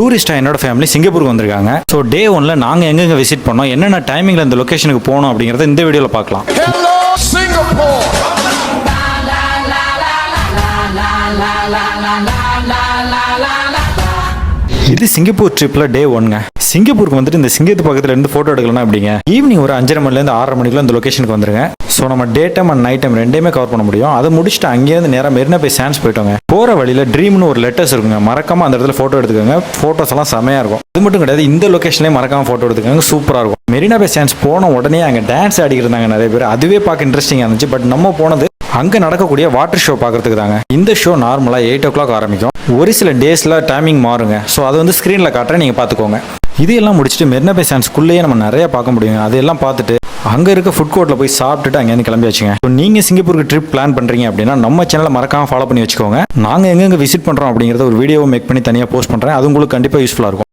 டூரிஸ்டாக என்னோட ஃபேமிலி சிங்கப்பூருக்கு வந்திருக்காங்க ஸோ டே ஒன்ல நாங்கள் எங்கெங்க விசிட் பண்ணோம் என்னென்ன டைமிங்கில் இந்த லொக்கேஷனுக்கு போனோம் அப்படிங்கிறத இந்த வீடியோவில் பார்க்கலாம் Singapore. இது சிங்கப்பூர் ட்ரிப்ல டே ஒன்ங்க சிங்கப்பூருக்கு வந்துட்டு இந்த சிங்கத்து பக்கத்துல இருந்து போட்டோ எடுக்கலாம் அப்படிங்க ஈவினிங் ஒரு அஞ்சரை மணிலேருந்து ஆறரை மணிக்குள்ள இந்த லொக்கேஷனுக்கு வந்துருங்க. ஸோ நம்ம day time and night time ரெண்டையுமே கவர் பண்ண முடியும். அதை முடிச்சுட்டு அங்கேயிருந்து நேராக மெரினா போய் சான்ஸ் போயிட்டோங்க. போகிற வழியில் ட்ரீம்னு ஒரு லெட்டர்ஸ் இருக்குங்க. மறக்காம அந்த இடத்துல ஃபோட்டோ எடுத்துக்கோங்க. ஃபோட்டோஸ் எல்லாம் செமையாக இருக்கும். அது மட்டும் கிடையாது இந்த லொக்கேஷன்லேயே மறக்காம ஃபோட்டோ எடுத்துக்கோங்க. சூப்பராக இருக்கும். மெரினா பே சான்ஸ் போன உடனே அங்கே டான்ஸ் ஆடிக்கிறாங்க நிறைய பேர். அதுவே பார்க்க இன்ட்ரெஸ்டிங்காக இருந்துச்சு. பட் நம்ம போனது அங்கே நடக்கக்கூடிய வாட்டர் ஷோ பார்க்கறதுக்கு தாங்க. இந்த ஷோ நார்மலாக எயிட் ஓ கிளாக் ஆரம்பிக்கும். ஒரு சில டேஸில் டைமிங் மாறுங்க. ஸோ அதை வந்து ஸ்க்ரீனில் காட்டுறேன். நீங்கள் பார்த்துக்கோங்க இது எல்லாம் முடிச்சுட்டு மெரினா பே சான்ஸ்குள்ளேயே நம்ம நிறைய பார்க்க முடியும். அதெல்லாம் பார்த்துட்டு அங்கே இருக்க ஃபுட் கோர்ட்டில் போய் சாப்பிட்டுட்டு அங்கேருந்து கிளம்பி வச்சுங்க ஸோ நீங்கள் சிங்கப்பூருக்கு ட்ரிப் பிளான் பண்ணுறீங்க அப்படின்னா நம்ம சேனலை மறக்காமல் ஃபாலோ பண்ணி வச்சுக்கோங்க. நாங்கள் எங்கெங்கே விசிட் பண்ணுறோம் அப்படிங்கிறத ஒரு வீடியோ மேக் பண்ணி தனியாக போஸ்ட் பண்ணுறேன் அது உங்களுக்கு கண்டிப்பாக யூஸ்ஃபுல்லாக இருக்கும்.